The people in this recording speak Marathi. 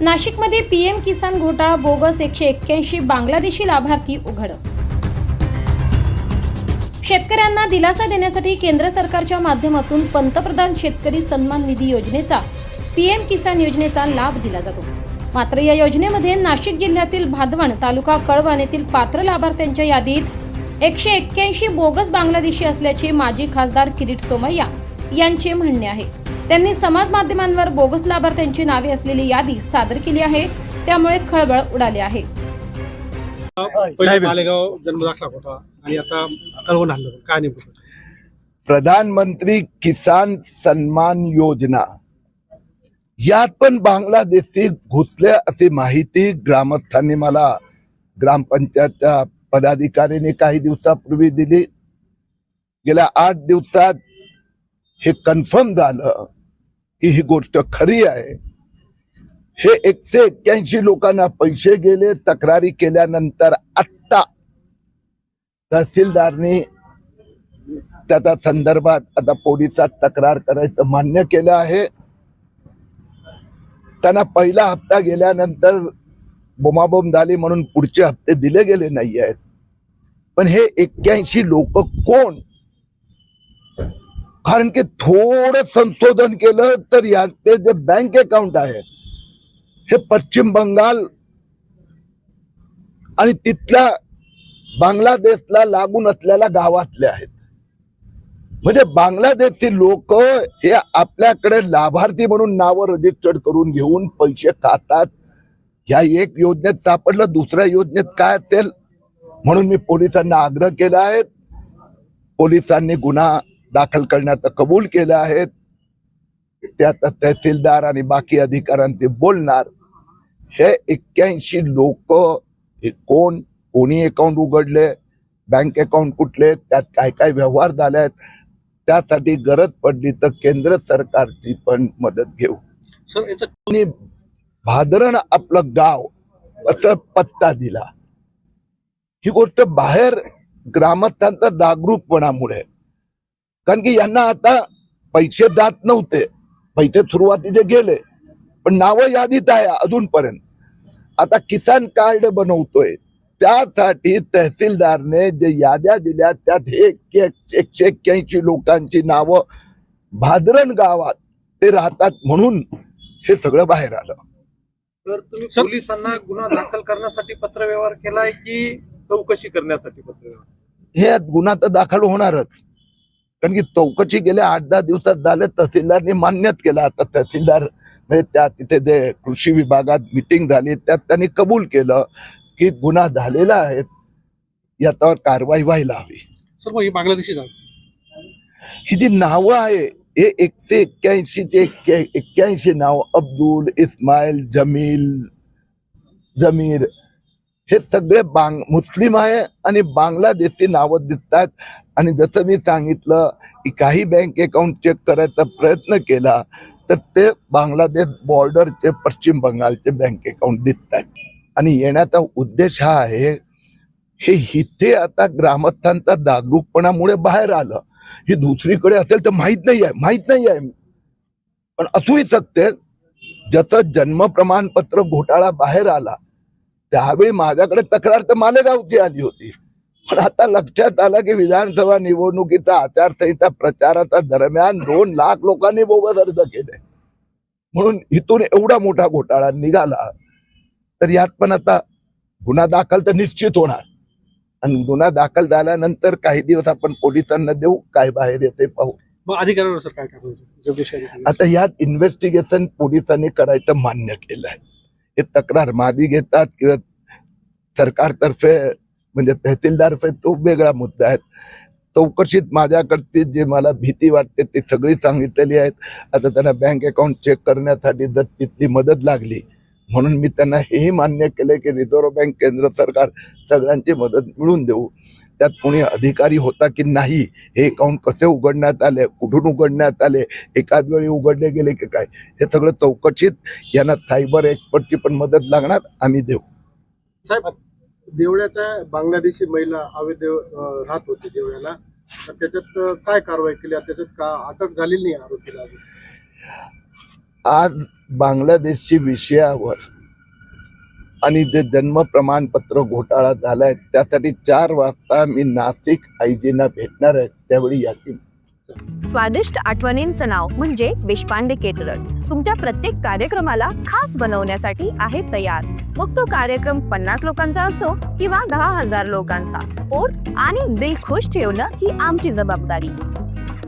नाशिकमध्ये पीएम किसान घोटाळा बोगस एकशे एक्क्याऐंशी बांगलादेशी लाभार्थी उघड शेतकऱ्यांना दिलासा देण्यासाठी केंद्र सरकारच्या माध्यमातून पंतप्रधान शेतकरी सन्मान निधी योजनेचा पीएम किसान योजनेचा लाभ दिला जातो. मात्र या योजनेमध्ये नाशिक जिल्ह्यातील भादवण तालुका कळवण येथील पात्र लाभार्थ्यांच्या यादीत एकशे एक्क्याऐंशी बोगस बांगलादेशी असल्याचे माजी खासदार किरीट सोमय्या यांचे म्हणणे आहे. त्यांनी समाज माध्यमांवर बोगस लाभार्थ्यांची नावे असलेली यादी सादर केली आहे. त्यामुळे खळबळ उडाली आहे. पहिले मालेगाव जन्म दाखला होता. आणि आता कळवण आणलं काय नेमकं? प्रधानमंत्री किसान सन्मान योजना. यात पण बांगलादेशी घुसले अशी माहिती ग्रामस्थांनी मला ग्रामपंचायतच्या पदाधिकाऱ्यांनी काही दिवसापूर्वी दिली. गेल्या आठ दिवसात हे कन्फर्म झालं. की ही गोष्ट खरी आहे. हे एकशे एक्क्याऐंशी लोकांना पैसे गेले तक्रारी केल्यानंतर आत्ता तहसीलदारनी त्याचा संदर्भात आता पोलिसात तक्रार करायचं मान्य केलं आहे. त्यांना पहिला हप्ता गेल्यानंतर बोमाबोम झाली म्हणून पुढचे हप्ते दिले गेले नाही आहेत पण हे एक्क्याऐंशी लोक कोण? कारण की थोडं संशोधन केलं तर याचे जे बँक अकाउंट आहे हे पश्चिम बंगाल आणि तिथल्या बांगलादेशला लागून असलेल्या गावातले आहेत. म्हणजे बांगलादेशची लोक हे आपल्याकडे लाभार्थी म्हणून नावं रजिस्टर्ड करून घेऊन पैसे खातात. ह्या एक योजनेत सापडलं दुसऱ्या योजनेत काय असेल? म्हणून मी पोलिसांना आग्रह केला आहे पोलिसांनी गुन्हा दाखल करण्याचं कबूल केलं आहे ते आता तहसीलदार आणि बाकी अधिकाऱ्यांचे बोलणार हे एक्क्याऐंशी लोक हे कोण? कोणी अकाउंट उघडले? बँक अकाउंट कुठले? त्यात काय काय व्यवहार झाले आहेत? त्यासाठी गरज पडली तर केंद्र सरकारची पण मदत घेऊ. सर भादरण आपलं गाव असं पत्ता दिला. ही गोष्ट बाहेर ग्रामस्थांचा जागरूकपणामुळे कारण की यांना आता पैसे जात नव्हते. पैसे सुरुवातीचे गेले. पण नावं यादीत आहे अजूनपर्यंत. आता किसान कार्ड बनवतोय. त्यासाठी तहसीलदारने जे याद्या दिल्या त्यात हे एक्के- एकशे एक्क्याऐंशी लोकांची नावं भादरण गावात ते राहतात म्हणून हे सगळं बाहेर आलं. तर तुम्ही पोलिसांना गुन्हा दाखल करण्यासाठी पत्रव्यवहार केलाय की चौकशी करण्यासाठी पत्रव्यवहार? हे गुन्हा तर दाखल होणारच. कारण की चौकशी गेल्या आठ दहा दिवसात झाले तहसीलदारने मान्यच केलं. आता तहसीलदार म्हणजे त्या तिथे जे कृषी विभागात मिटिंग झाली त्यात त्यांनी कबूल केलं की गुन्हा झालेला आहे याच्यावर कारवाई व्हायला हवी. सर मग ही बांगलादेशी ही जी नावं आहे हे एकशे एक्क्याऐंशी चे एक्क्याऐंशी नाव अब्दुल इस्माईल जमील जमीर हे सगळे बांग मुस्लिम आहे आणि बांगलादेशी नावं दिसतात. आणि जसं मी सांगितलं की काही बँक अकाउंट चेक करायचा प्रयत्न केला तर ते बांगलादेश बॉर्डरचे पश्चिम बंगालचे बँक अकाउंट दिसतात. आणि येण्याचा उद्देश हा आहे हे इथे आता ग्रामस्थांचा जागरूकपणामुळे बाहेर आलं. हे दुसरीकडे असेल तर माहीत नाही आहे माहीत नाही आहे. पण असूही शकते ज्याचं जन्म प्रमाणपत्र घोटाळा बाहेर आला त्यावेळी माझ्याकडे तक्रार तर मालेगावची आली होती. पण आता लक्षात आलं की विधानसभा निवडणुकीचा आचारसंहिता प्रचाराच्या दरम्यान दोन लाख लोकांनी बोगस अर्ज केले. म्हणून इथून एवढा मोठा घोटाळा निघाला तर यात पण आता गुन्हा दाखल तर निश्चित होणार. आणि गुन्हा दाखल झाल्यानंतर काही दिवस आपण पोलिसांना देऊ काय बाहेर येते पाहू. अधिकाऱ्यांवर. आता यात इन्व्हेस्टिगेशन पोलिसांनी करायचं मान्य केलं आहे हे तक्रार मादी घेतात किंवा सरकारतर्फे म्हणजे तहसीलदारफे तो वेगळा मुद्दा आहे. चौकशीत माझ्याकडची जे मला भीती वाटते ती सगळी सांगितलेली आहेत. आता त्यांना बँक अकाउंट चेक करण्यासाठी जर तिथली मदत लागली म्हणून मी त्यांना हेही मान्य केले की रिझर्व्ह बँक केंद्र सरकार सगळ्यांची मदत मिळून देऊ. त्यात कोणी अधिकारी होता की नाही हे अकाउंट कसे उघडण्यात आले कुठून उघडण्यात आले एकाच वेळी उघडले गेले की काय हे सगळं चौकशीत यांना सायबर एक्सपर्टची पण मदत लागणार आम्ही देऊ. साहेब देवळ्याच्या बांगलादेशी महिला अवैध राहत होती देवळ्याला. तर त्याच्यात काय कारवाई केली? त्याच्यात का अटक झालेली नाही आरोपीला आज बांगलादेशची विषयावर आणि जे जन्म प्रमाणपत्र घोटाळा झालाय त्यासाठी चार वाजता मी नाशिक आयजींना भेटणार आहे त्यावेळी याची स्वादिष्ट आठवणींचं नाव म्हणजे देशपांडे केटरर्स तुमच्या प्रत्येक कार्यक्रमाला खास बनवण्यासाठी आहे तयार. मग तो कार्यक्रम पन्नास लोकांचा असो किंवा दहा हजार लोकांचा. पोट आणि दिल खुश ठेवणं ही आमची जबाबदारी.